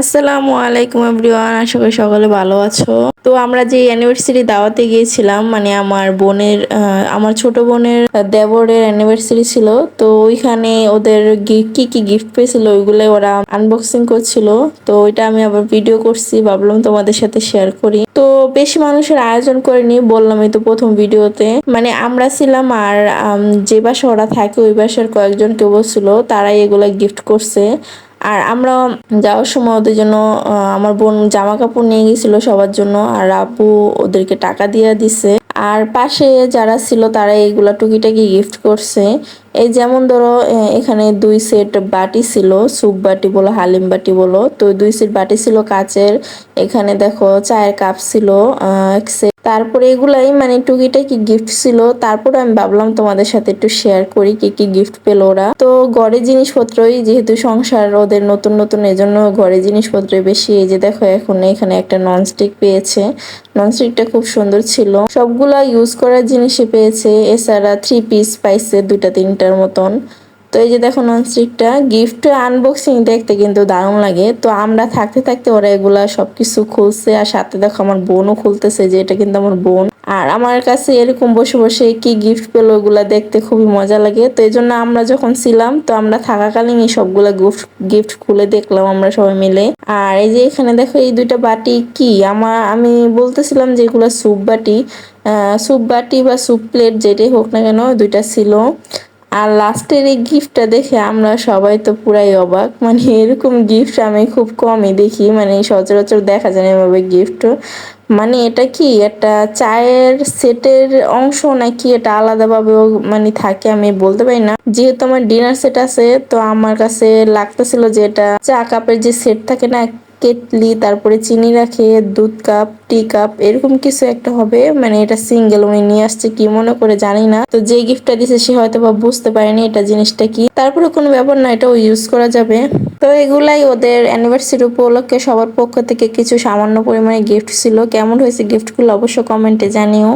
আসসালামু আলাইকুম এভরিওয়ান, আশা করি সকলে ভালো আছো। তো আমরা যে অ্যানিভার্সারি দাওয়াতে গিয়েছিলাম মানে আমার বোনের আমার ছোট বোনের দেবরের অ্যানিভার্সারি ছিল, তো ওইখানে ওদের কি কি গিফট পেয়েছিল ওইগুলো ওরা আনবক্সিং করছিল। তো ওইটা আমি আবার ভিডিও করছি, ভাবলাম তোমাদের সাথে শেয়ার করি। তো বেশি মানুষের আয়োজন করিনি বললামই তো প্রথম ভিডিওতে মানে আমরা ছিলাম আর যে বাসা ওরা থাকে, ওই বাসার কয়েকজন কেউ বলছিল তারাই এগুলো গিফট করছে। আর আমরা যাওয়ার সময় ওদের জন্য আমার বোন জামা কাপড় নিয়ে গেছিল সবার জন্য, আর আপু ওদেরকে টাকা দিয়ে দিছে। আর পাশে যারা ছিল তারা এইগুলা টুকিটাকি গিফট করছে। এই যেমন ধরো এখানে দুই সেট বাটি ছিল স্যুপ বাটি বলো, হালিম বাটি বলো, তো দুই সেট বাটি ছিল কাচের। এখানে দেখো চায়ের কাপ ছিল এক set। তারপরে এগুলাই মানে টুকিটাকি গিফট ছিল। তারপরে আমি ভাবলাম তোমাদের সাথে একটু শেয়ার করি, কি কি গিফট পেল ওরা। তো ঘরের জিনিসপত্রই যেহেতু সংসার, ওদের নতুন নতুন, এজন্য ঘরের জিনিসপত্রই বেশি। এই যে দেখো, এখন এখানে একটা ননস্টিক পেয়েছে। ননস্টিকটা খুব সুন্দর ছিল। সবগুলা ইউজ করার জিনিসই পেয়েছে। এছাড়া থ্রি পিস পাইছে দুটা তিনটার মতন। তো এই যে দেখো ননস্টিকটা গিফট আনবক্সিং দেখতে কিন্তু দারুণ লাগে। তো আমরা থাকতে থাকতে ওরা এগুলা সবকিছু খুলছে আর সাথে দেখো আমার বোনও খুলতেছে যে এটা কিন্তু আমার বোন। আর আমার কাছে এরকম বসে বসে কি গিফট পেল ওগুলা দেখতে খুবই মজা লাগে। তো এই জন্য আমরা যখন ছিলাম, তো আমরা থাকাকালীন এই সবগুলা গিফট গিফট খুলে দেখলাম আমরা সবাই মিলে। আর এই যে এখানে দেখো এই দুইটা বাটি কি? আমার, আমি বলতেছিলাম যে এগুলো স্যুপ বাটি। স্যুপ বাটি বা স্যুপ প্লেট যেটাই হোক না কেন, দুইটা ছিল। আর লাস্টের এই গিফটটা দেখে আমরা সবাই তো পুরাই অবাক। মানে এরকম গিফট আমি খুব কমই দেখি মানে সচরাচর দেখা যায় না এভাবে গিফট মানে এটা কি, একটা চায়ের সেটের অংশ নাকি এটা আলাদাভাবে মানে থাকে আমি বলতে পারি না। যেহেতু আমার ডিনার সেট আছে, তো আমার কাছে লাগতেছিল যে এটা চা কাপের যে সেট থাকে না কেটলি, তারপরে চিনি রাখে, দুধ কাপ টি কাপ এরকম কিছু একটা হবে। মানে এটা সিঙ্গেল উনি নিয়ে আসছে কি মনে করে জানি না। তো যে গিফটটা দিছে সে হয়তো বা বুঝতে পারেনি এটা জিনিসটা কি। তারপরে কোনো ব্যাপার না, এটাও ইউজ করা যাবে। তো এগুলাই ওদের অ্যানিভার্সারি উপলক্ষে সবার পক্ষ থেকে কিছু সামান্য পরিমাণে গিফট ছিল। কেমন হয়েছে গিফটগুলো অবশ্য কমেন্টে জানিও।